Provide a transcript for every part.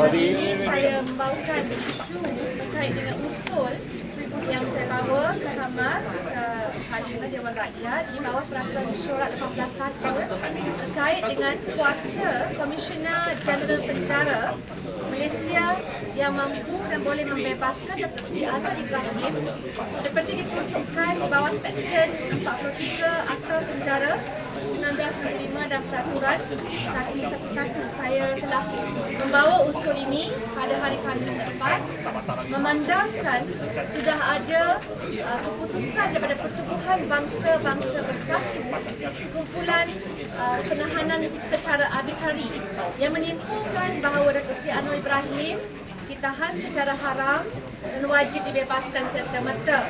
Hari ini saya membawakan isu terkait dengan usul yang saya bawa ke Kamar Parlimen Dewan Rakyat di bawah peraturan mesyuarat 181 terkait dengan kuasa Komisioner Jeneral Penjara Malaysia yang mampu dan boleh membebaskan Datuk Seri Anwar Ibrahim seperti diperuntukkan di bawah Seksyen 43 Akta Penjara 1995 dan Peraturan 111. Saya telah membawa usul ini pada hari Khamis lepas memandangkan sudah ada uh, keputusan daripada Pertubuhan Bangsa-Bangsa Bersatu kumpulan uh, penahanan secara arbitrari yang menyimpulkan bahawa Datuk Seri Anwar Ibrahim ditahan secara haram dan wajib dibebaskan serta-merta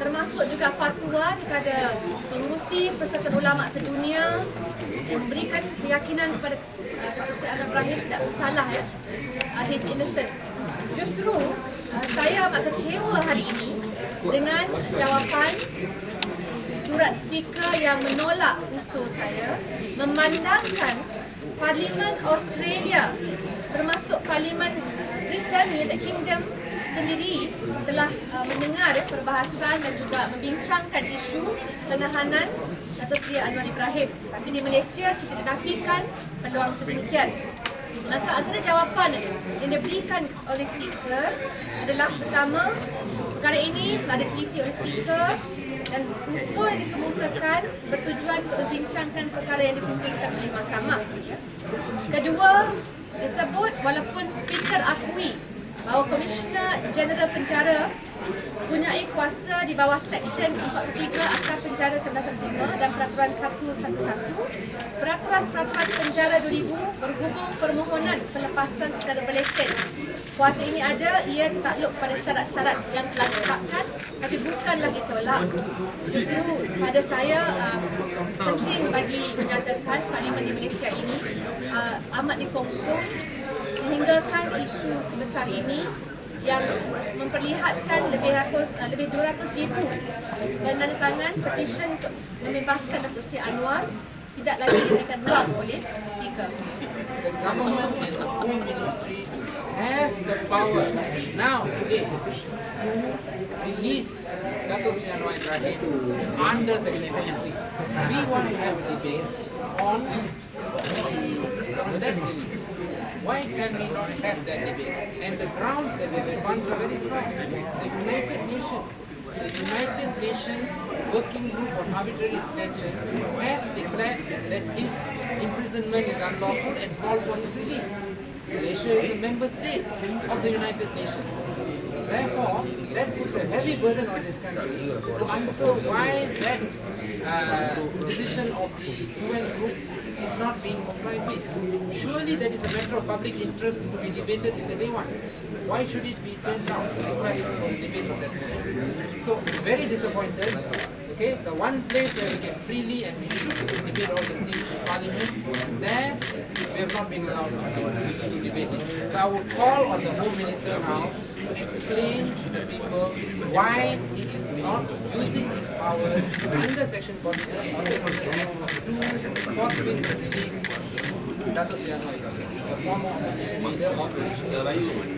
termasuk juga fatwa daripada pengurusi Persatuan Ulama Sedunia memberikan keyakinan kepada uh, Datuk Seri Anwar Ibrahim tidak bersalah ya, uh, his innocence. Justru uh, saya amat kecewa hari ini dengan jawapan surat speaker yang menolak usul saya memandangkan Parlimen Australia termasuk Parlimen Britain United Kingdom sendiri telah uh, mendengar perbahasan dan juga membincangkan isu penahanan Datuk Seri Anwar Ibrahim. Tapi di Malaysia kita dinafikan peluang sedemikian. Maka antara jawapan yang diberikan oleh speaker adalah pertama, perkara ini telah diteliti oleh speaker dan usul yang dikemukakan bertujuan untuk membincangkan perkara yang diputuskan oleh mahkamah. Kedua, disebut walaupun Jeneral Penjara mempunyai kuasa di bawah Seksyen 43 Akta Penjara 1995 dan Peraturan 111 Peraturan-peraturan Penjara 2000 berhubung permohonan pelepasan secara berlesen. Kuasa ini ada, ia takluk pada syarat-syarat yang telah ditetapkan tapi bukanlah ditolak. Justru pada saya uh, penting bagi menyatakan Parlimen di Malaysia ini uh, amat dikongkong sehingga kan isu sebesar ini yang memperlihatkan lebih ratus uh, lebih 200 ribu dan tanda tangan petition untuk membebaskan Datuk Seri Anwar tidak lagi diberikan ruang oleh speaker. has the power now today to release Dato' Sri Anwar Ibrahim under 43. We want to have a debate on the, that release. Why can we not have that debate? And the grounds that we advanced are very strong. The United Nations the United Nations Working Group on Arbitrary Detention has declared that his imprisonment is unlawful and called for his release. Malaysia is a member state of the United Nations. Therefore, that puts a heavy burden on this country to answer why that uh, decision of the UN group is not being complied with. Surely that is a matter of public interest to be debated in the day one. Why should it be turned down to request for the debate of that motion? So very disappointed. Okay, the one place where we can freely and we should debate all these things is Parliament, there we have not been allowed to debate it. So I would call on the Home Minister now to explain to the people why he is not using his powers under Section 43 of the Constitution to forthwith release Dato' Sri Anwar Ibrahim,